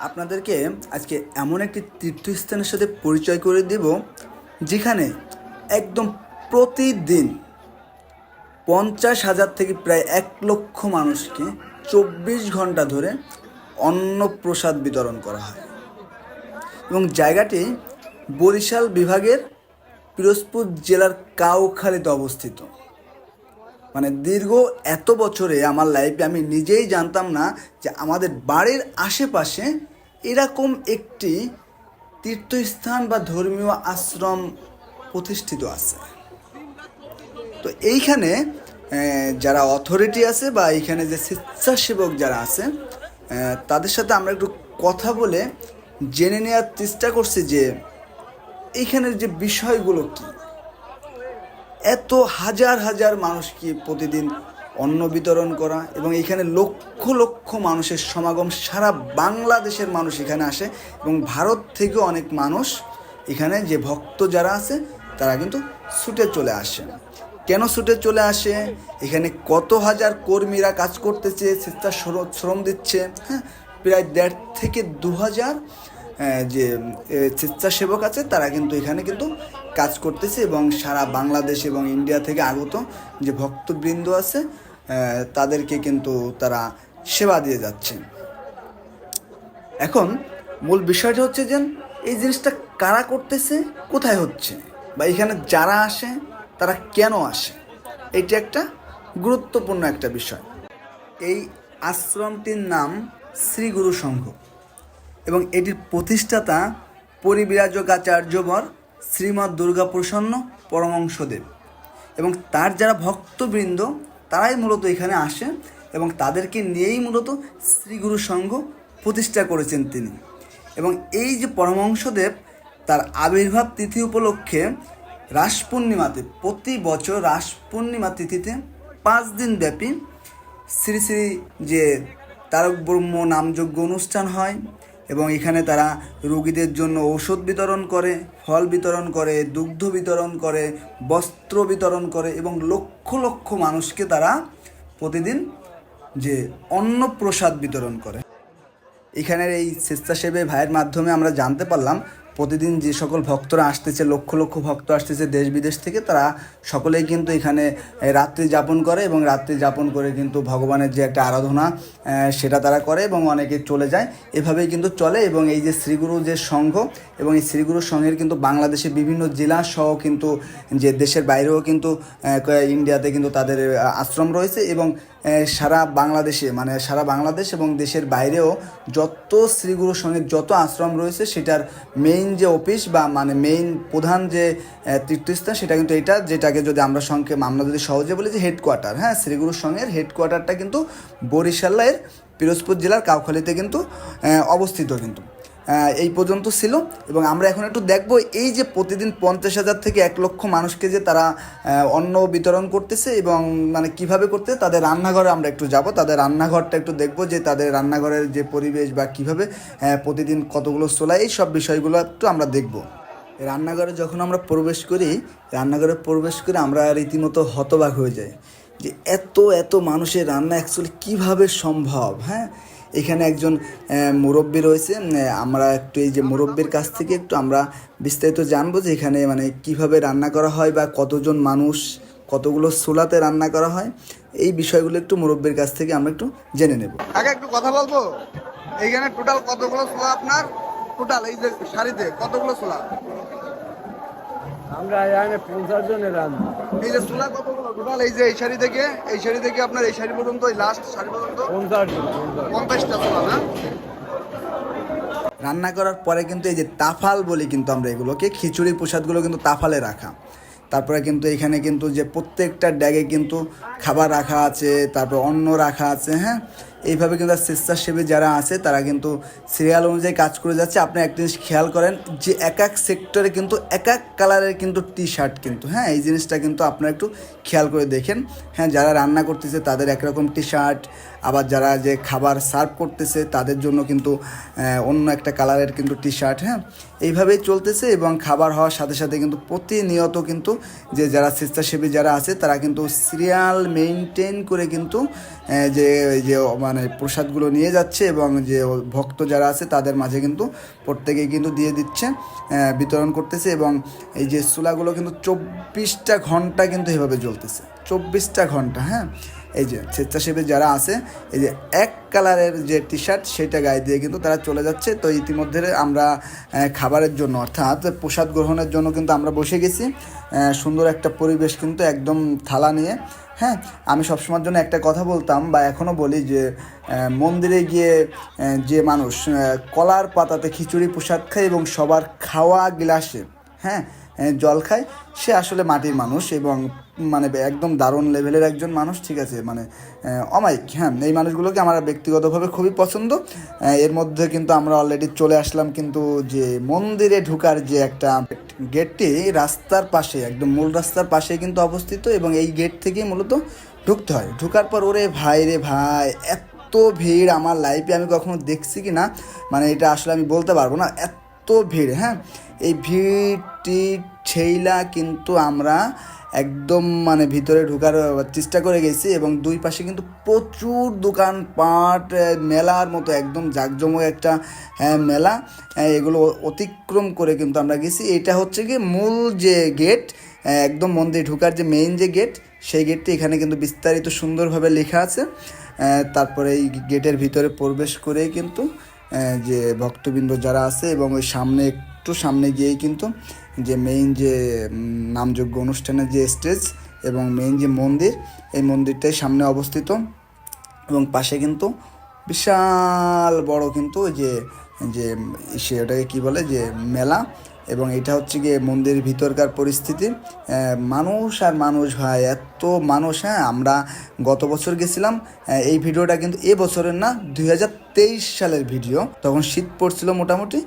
আপনাদেরকে আজকে এমন একটি তীর্থস্থানের সাথে পরিচয় করে দেব, যেখানে একদম প্রতিদিন পঞ্চাশ হাজার থেকে প্রায় এক লক্ষ মানুষকে চব্বিশ ঘণ্টা ধরে অন্নপ্রসাদ বিতরণ করা হয়। এবং জায়গাটি বরিশাল বিভাগের পিরোজপুর জেলার কাউখালীতে অবস্থিত। মানে দীর্ঘ এত বছরে আমার লাইফে আমি নিজেই জানতাম না যে আমাদের বাড়ির আশেপাশে এরকম একটি তীর্থস্থান বা ধর্মীয় আশ্রম প্রতিষ্ঠিত আছে। তো এইখানে যারা অথরিটি আছে বা এইখানে যে স্বেচ্ছাসেবক যারা আছে তাদের সাথে আমরা একটু কথা বলে জেনে নেওয়ার চেষ্টা করছি যে এইখানের যে বিষয়গুলো কী। এত হাজার হাজার মানুষকে প্রতিদিন অন্ন বিতরণ করা এবং এখানে লক্ষ লক্ষ মানুষের সমাগম, সারা বাংলাদেশের মানুষ এখানে আসে এবং ভারত থেকেও অনেক মানুষ এখানে যে ভক্ত যারা আছে, তারা কিন্তু ছুটে চলে আসে। কেন ছুটে চলে আসে? এখানে কত হাজার কর্মীরা কাজ করতেছে শ্রম দিচ্ছে হ্যাঁ? প্রায় দেড় থেকে দু হাজার যে স্বেচ্ছাসেবক আছে, তারা কিন্তু এখানে কিন্তু কাজ করতেছে এবং সারা বাংলাদেশ এবং ইন্ডিয়া থেকে আগত যে ভক্তবৃন্দ আছে তাদেরকে কিন্তু তারা সেবা দিয়ে যাচ্ছে। এখন মূল বিষয়টা হচ্ছে যে, এই জিনিসটা কারা করতেছে, কোথায় হচ্ছে? বা এখানে যারা আসে, তারা কেন আসে? এটা একটা গুরুত্বপূর্ণ একটা বিষয়। এই আশ্রমটির নাম শ্রী গুরু সংঘ। এবং এটির প্রতিষ্ঠাতা পরিবিরাজকাচার্যবর শ্রীমৎ দুর্গাপ্রসন্ন পরমংশদেব এবং তার যারা ভক্তবৃন্দ, তারাই মূলত এখানে আসে এবং তাদেরকে নিয়েই মূলত শ্রীগুরু সংঘ প্রতিষ্ঠা করেছেন তিনি। এবং এই যে পরমংশদেব তার আবির্ভাব তিথি উপলক্ষে রাস পূর্ণিমাতে, প্রতি বছর রাস পূর্ণিমা তিথিতে পাঁচ দিন ব্যাপী শ্রী শ্রী যে তারক ব্রহ্ম নামযজ্ঞ অনুষ্ঠান হয় এবং এখানে তারা রোগীদের জন্য ঔষধ বিতরণ করে, ফল বিতরণ করে, দুগ্ধ বিতরণ করে, বস্ত্র বিতরণ করে এবং লক্ষ লক্ষ মানুষকে তারা প্রতিদিন যে অন্ন প্রসাদ বিতরণ করে। এখানের এই স্বেচ্ছাসেবী ভাইয়ের মাধ্যমে আমরা জানতে পারলাম প্রতিদিন যে সকল ভক্তরা আসতেছে, লক্ষ লক্ষ ভক্ত আসতেছে দেশ বিদেশ থেকে, তারা সকলেই কিন্তু এখানে রাত্রি যাপন করে এবং রাত্রি যাপন করে কিন্তু ভগবানের যে একটা আরাধনা সেটা তারা করে এবং অনেকে চলে যায়। এভাবেই কিন্তু চলে এবং এই যে শ্রীগুরু যে সংঘ এবং এই শ্রীগুরু সংঘের কিন্তু বাংলাদেশের বিভিন্ন জেলা সহ কিন্তু যে দেশের বাইরেও কিন্তু ইন্ডিয়াতে কিন্তু তাদের আশ্রম রয়েছে এবং সারা বাংলাদেশে মানে সারা বাংলাদেশ এবং দেশের বাইরেও যত শ্রীগুরু সঙ্গে যত আশ্রম রয়েছে, সেটার মেইন যে অফিস বা মানে মেইন প্রধান যে তীর্থস্থান, সেটা কিন্তু এটা, যেটাকে যদি আমরা সংক্ষেপ, আমরা যদি সহজে বলি যে হেডকোয়ার্টার হ্যাঁ? শ্রীগুরু সঙ্গের হেডকোয়ার্টারটা কিন্তু বরিশালের পিরোজপুর জেলার কাউখালীতে কিন্তু অবস্থিত কিন্তু। এই পর্যন্ত ছিল। এবং আমরা এখন একটু দেখব এই যে প্রতিদিন পঞ্চাশ হাজার থেকে এক লক্ষ মানুষকে যে তারা অন্ন বিতরণ করতেছে এবং মানে কীভাবে করতে, তাদের রান্নাঘরে আমরা একটু যাব। তাদের রান্নাঘরটা একটু দেখব যে তাদের রান্নাঘরের যে পরিবেশ বা কীভাবে প্রতিদিন কতগুলো চোলা, এই সব বিষয়গুলো একটু আমরা দেখব। রান্নাঘরে যখন আমরা প্রবেশ করি, রান্নাঘরে প্রবেশ করে আমরা রীতিমতো হতবাক হয়ে যাই যে এত এত মানুষের রান্না অ্যাকচুয়ালি কীভাবে সম্ভব হ্যাঁ? এখানে একজন মুরব্বী রয়েছে। আমরা একটু এই যে মুরব্বীর কাছ থেকে একটু আমরা বিস্তারিত জানব যে এখানে মানে কীভাবে রান্না করা হয় বা কতজন মানুষ কতগুলো চুলাতে রান্না করা হয়। এই বিষয়গুলো একটু মুরব্বীর কাছ থেকে আমরা একটু জেনে নেব। আগে একটু কথা বলব। এইখানে টোটাল কতগুলো ছোলা আপনার? টোটাল এই যে শাড়িতে কতগুলো ছোলা আমরা এখানে পঞ্চাশ জনের রান্না। এই যে ছোলা কতগুলো? টোটাল এই যে এই শাড়ি থেকে এই শাড়ি থেকে আপনার এই শাড়ি পর্যন্ত এই লাস্ট শাড়ি পর্যন্ত? পঞ্চাশটা না রান্না করার পরে কিন্তু এই যে তাফাল বলি কিন্তু আমরা এগুলোকে খিচুড়ি প্রসাদগুলো কিন্তু তাফালে রাখা। তারপরে কিন্তু এখানে কিন্তু যে প্রত্যেকটা ড্যাগে কিন্তু খাবার রাখা আছে তারপর অন্ন রাখা আছে হ্যাঁ? এইভাবে কিন্তু স্বেচ্ছাসেবী যারা আছে, তারা কিন্তু সিরিয়াল অনুযায়ী কাজ করে যাচ্ছে। আপনি একটা জিনিস খেয়াল করেন যে এক এক সেক্টরে কিন্তু এক এক কালারের কিন্তু টি শার্ট কিন্তু হ্যাঁ? এই জিনিসটা কিন্তু আপনারা একটু খেয়াল করে দেখেন। হ্যাঁ যারা রান্না করতেছে, তাদের একরকম টি শার্ট আবার যারা যে খাবার সার্ভ করতেছে, তাদের জন্য কিন্তু অন্য একটা কালারের কিন্তু টি শার্ট হ্যাঁ? এইভাবেই চলতেছে এবং খাবার হওয়ার সাথে সাথে কিন্তু প্রতিনিয়ত কিন্তু যে যারা স্বেচ্ছাসেবী যারা আছে, তারা কিন্তু সিরিয়াল মেনটেন করে কিন্তু যে যে মানে মানে প্রসাদগুলো নিয়ে যাচ্ছে এবং যে ভক্ত যারা আছে তাদের মাঝে কিন্তু প্রত্যেকেই কিন্তু দিয়ে দিচ্ছে বিতরণ করতেছে এবং এই যে চুলাগুলো কিন্তু চব্বিশটা ঘণ্টা কিন্তু এভাবে জ্বলতেছে। চব্বিশটা ঘণ্টা হ্যাঁ? এই যে স্বেচ্ছাসেবী যারা আছে, এই যে এক কালারের যে টি শার্ট সেটা গায়ে দিয়ে কিন্তু তারা চলে যাচ্ছে। তো ইতিমধ্যে আমরা খাবারের জন্য, অর্থাৎ প্রসাদ গ্রহণের জন্য কিন্তু আমরা বসে গেছি। সুন্দর একটা পরিবেশ কিন্তু একদম থালা নিয়ে। হ্যাঁ আমি সবসময়ের জন্য একটা কথা বলতাম বা এখনও বলি যে মন্দিরে গিয়ে যে মানুষ কলার পাতাতে খিচুড়ি প্রসাদ খায় এবং সবার খাওয়া গ্লাসে হ্যাঁ জল খায়। সে আসলে মাটির মানুষ এবং মানে একদম দারুণ লেভেলের একজন মানুষ, ঠিক আছে? মানে অমায়িক হ্যাঁ? এই মানুষগুলোকে আমার ব্যক্তিগতভাবে খুবই পছন্দ। এর মধ্যে কিন্তু আমরা অলরেডি চলে আসলাম কিন্তু যে মন্দিরে ঢুকার যে একটা গেটটি রাস্তার পাশে, একদম মূল রাস্তার পাশে কিন্তু অবস্থিত এবং এই গেট থেকেই মূলত ঢুকতে হয়। ঢুকার পর ওরে ভাই রে ভাই, এত ভিড় আমার লাইফে আমি কখনো দেখছি কি না? মানে এটা আসলে আমি বলতে পারব না। এত ভিড় হ্যাঁ? এই ভিড়টি ছেইলা কিন্তু আমরা একদম মানে ভিতরে ঢুকার চেষ্টা করে গেছি এবং দুই পাশে কিন্তু প্রচুর দোকানপাট আহ, মেলার মতো একদম জাঁকজমক একটা হ্যাঁ, মেলা এগুলো অতিক্রম করে কিন্তু আমরা গেছি। এটা হচ্ছে কি মূল যে গেট একদম মন্দির ঢোকার যে মেইন যে গেট সেই গেটটি এখানে কিন্তু বিস্তারিত সুন্দরভাবে লেখা আছে। তারপরে এই গেটের ভিতরে প্রবেশ করেই কিন্তু যে ভক্তবৃন্দ যারা আছে এবং ওই সামনে একটু সামনে গিয়েই কিন্তু যে মেইন যে নামযোগ্য অনুষ্ঠানের যে স্টেজ এবং মেইন যে মন্দির, এই মন্দিরটাই সামনে অবস্থিত। এবং পাশে কিন্তু বিশাল বড় কিন্তু যে যে সে ওটাকে কী বলে, যে মেলা। এবং এটা হচ্ছে গিয়ে মন্দিরের ভিতরকার পরিস্থিতি। মানুষ আর মানুষ ভাই, এত মানুষ হ্যাঁ আমরা গত বছর গেছিলাম। এই ভিডিওটা কিন্তু এ বছরের না দু হাজার তেইশ সালের ভিডিও। তখন শীত পড়ছিল মোটামুটি।